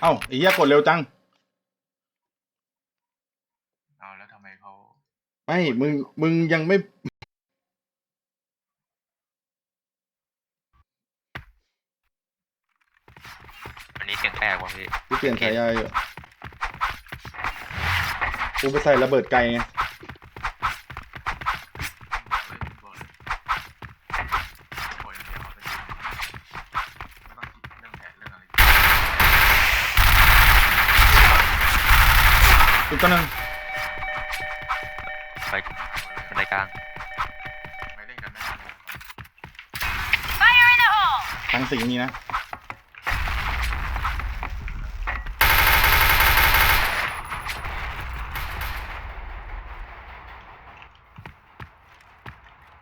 เอ้าไอ้เหี้ยกดเร็วจัง เอาแล้วทำไมเขาไม่ มึง มึงยังไม่ วันนี้เสียงแปลกว่ะพี่ กูเปลี่ยนฉายาอยู่กูไปใส่ระเบิดไกลไง ตัวหนึงไปบันไดกลางไม่เล่นกันไม่ได้เลย Fire in the hole! ทางสีนี้นะ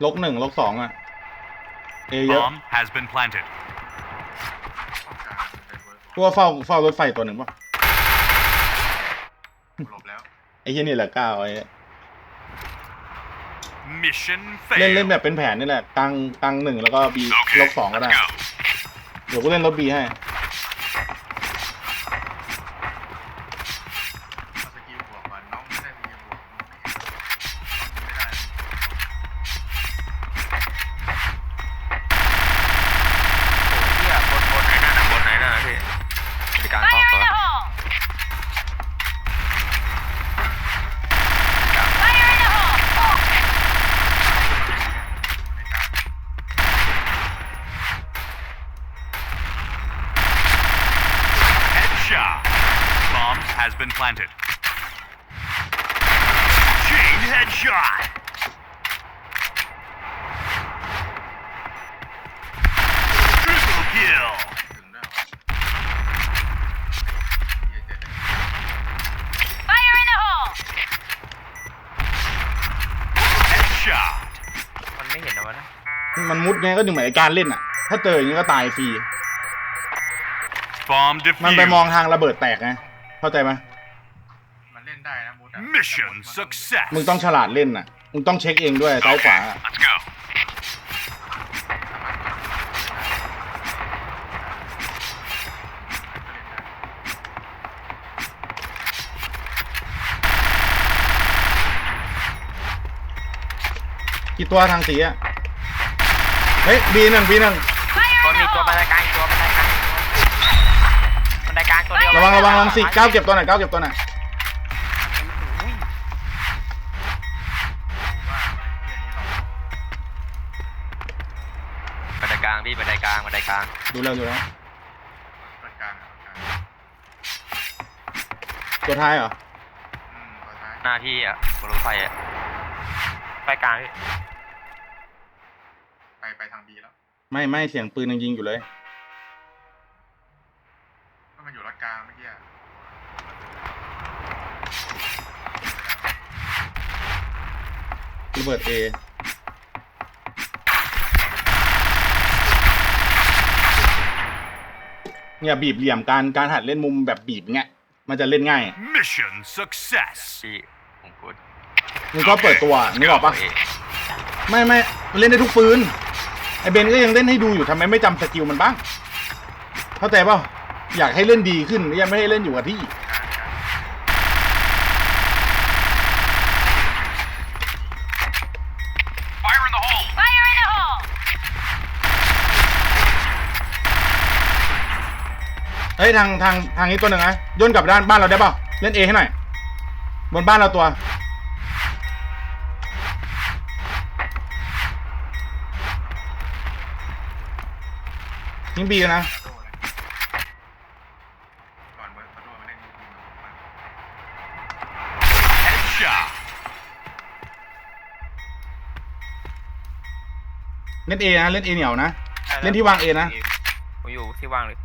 ลกหนึ่งลกสองอะ เอเยอะ Bomb has been planted. ต้องการเลยเวิร์กกูว่าเฝ้าเฝ้ารถไฟตัวหนึ่งป่ะ หลบแล้ว ไอ้เหี้ยนี่แหละก้าวไอ้ Mission เล่น failed. เล่นแบบเป็นแผนนี่แหละกลางกลางหนึ่งแล้วก็บีล Okay, กสองก็ได้ let's go. เดี๋ยวกูเล่นรถบีให้ Headshot. Bomb has been planted. Chain headshot. Triple kill. ถึงด้วยเหรอเหี้ยเจ็ดเลย Fire in the hole! Headshot. มันไม่เห็นนะวะนะ มันมุดไงก็ถึงเหมือนไอ้การเล่นอะ ถ้าเจออย่างนี้ก็ตายฟรี Bomb มันไปมอง defused. ทางระเบิดแตกไงเข้าใจไหมมันเล่นได้นะมูดอะ Mission แต่ success. มึงต้องฉลาดเล่นอะมึงต้องเช็คเองด้วยซ้ายขวา Okay, let's go. กี่ตัวทางสีอะเฮ้ยบีหนึ่งบีหนึ่ง Fire มัน in มี the ตัวบัน hole! ไดกลางอีกตัวบันไดกลาง อีกตัวบันไดกลางตัวเดียวระวังระวังระวังสิก้าวเก็บตัวหน่อยก้าวเก็บตัวหน่อยอุ้ยว่าเหี้ยนี่เราบันไดกลางพี่บันไดกลางบันไดกลางดูแล้วดูแล้วเปิดกลางอะเปิดกลางตัวท้ายเหรออืมตัวท้ายหน้าพี่อะบนรถไฟอะไฟกลางพี่ไปไปทางบีแล้ว ไม่ไม่เสียงปืนยังยิงอยู่เลย ก็มันอยู่รัดกลางเมื่อกี้อะระเบิดเอเนี่ยบีบเหลี่ยมการการหัดเล่นมุมแบบบีบเงี้ยมันจะเล่นง่าย Mission success. พี่ผมกดมึงก็เปิดตัวนึกออกปะไม่ไม่มันเล่นได้ทุกปืนไอเบนก็ยังเล่นให้ดูอยู่ทำไมไม่จำสกิลมันบ้าง เข้าใจเปล่า อยากให้เล่นดีขึ้นยังไม่ให้เล่นอยู่กับที่ Fire in the hole. Fire in the hole! เฮ้ยทางทางทางนี้ตัวหนึ่งนะย่นกลับด้านบ้านเราได้เปล่าเล่นเอให้หน่อยบนบ้านเราตัวยิงบีกันนะ เล่นเอนะเล่นเอเหนียวนะ เล่นที่วางเอนะ ผมอยู่ที่วางเลย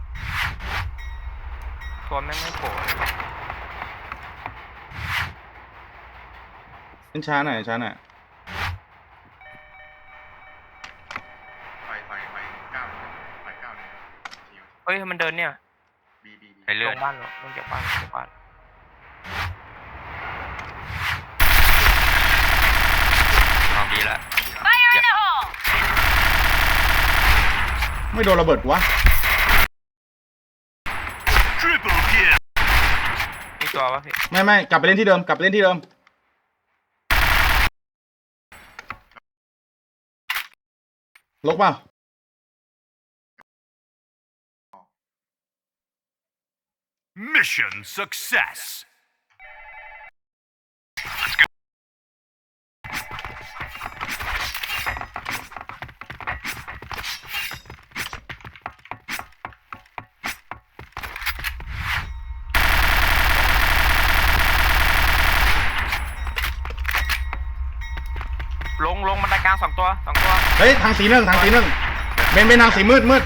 ตัวแม่งไม่โผล่เลยเล่นช้าหน่อยช้าหน่อยไฟไฟไฟเก้าเลยไฟเก้าเลยชิวเฮ้ยมันเดินเนี่ยบีบีบีไปเรื่อยลงบ้านลงจากบ้านลงจากบ้านเอาดีละ Fire in the hole! ไม่โดนระเบิดวะ Triple kill. ตัววะพี่ไม่ไม่กลับไปเล่นที่เดิมกลับไปเล่นที่เดิมลกเปล่า Mission success. างสองตัวสองตัวเฮ้ยทางสีหนึ่งทางสีหนึ่งเบนเป็นทางสีมืดมืด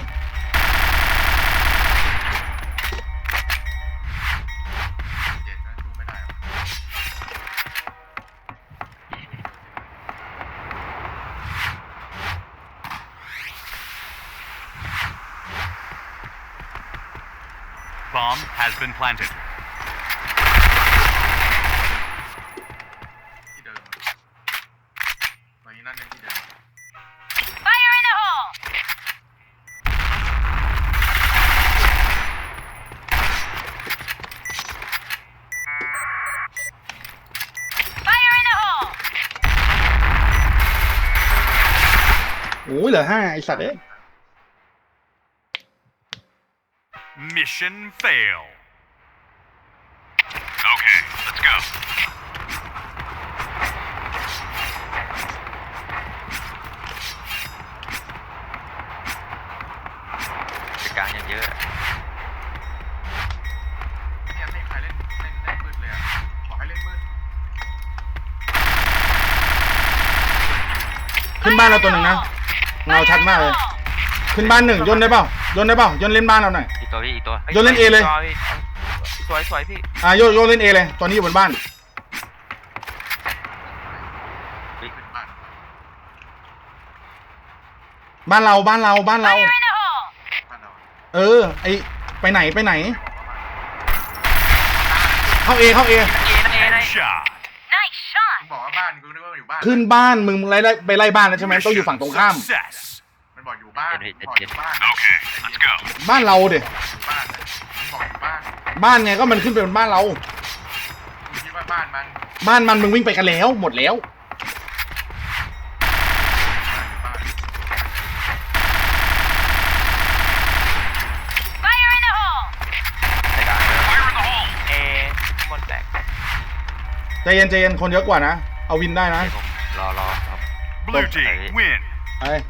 โอ้ยเหลือห้าไอสัตว์เอ้ย Mission fail. Okay, let's go. บันไดกลางยังเยอะ เนี่ยให้ใครเล่นเล่นเล่นมืดเลยอะบอกให้เล่นมืดขึ้นบ้านเราตัวหนึ่งนะ เงาชัดมากเลย ขึ้นบ้านหนึ่งย่นได้เปล่าย่นได้เปล่าย่นเล่นบ้านเราหน่อย อีกตัวพี่อีกตัวโยนเล่น A เลย ตัวพี่สวยสวยพี่อะโยนโยนเล่นเอเลย ตอนนี้อยู่บนบ้านขึ้นบ้านบ้านเราบ้านเราบ้านเรา Fire in the hole! บ้านเรา เออ ไอไปไหนไปไหน เข้าเอเข้าเอเอนั่นเอนั่น Headshot. Nice shot! มึงบอกว่าบ้านกูนึกว่าอยู่บ้านขึ้นบ้านมึงไล่ไล่ไปไล่บ้านแล้วใช่ไหมต้องอยู่ฝั่งตรงข้าม Success. มันบอกอยู่บ้านเจ็ดบอกเจ็อดยู่บ้าน Okay, let's go. บ้านเราเด็อยู่บ้านนะมึงบอกอยู่บ้านบ้านไงก็มันขึ้นไปบนบ้านเรามึงคิดว่าบ้านมันบ้านมันมึงวิ่งไปกันแล้ว หมดแล้ว บ้าน Fire in the hole! บันไดกลางเยอะ Fire in the hole. เอข้างบนแตกใจเย็นใจเย็นคนเยอะกว่านะ เอาวินได้นะเดี๋ยวผมรอรอครับ Blue team win. ไป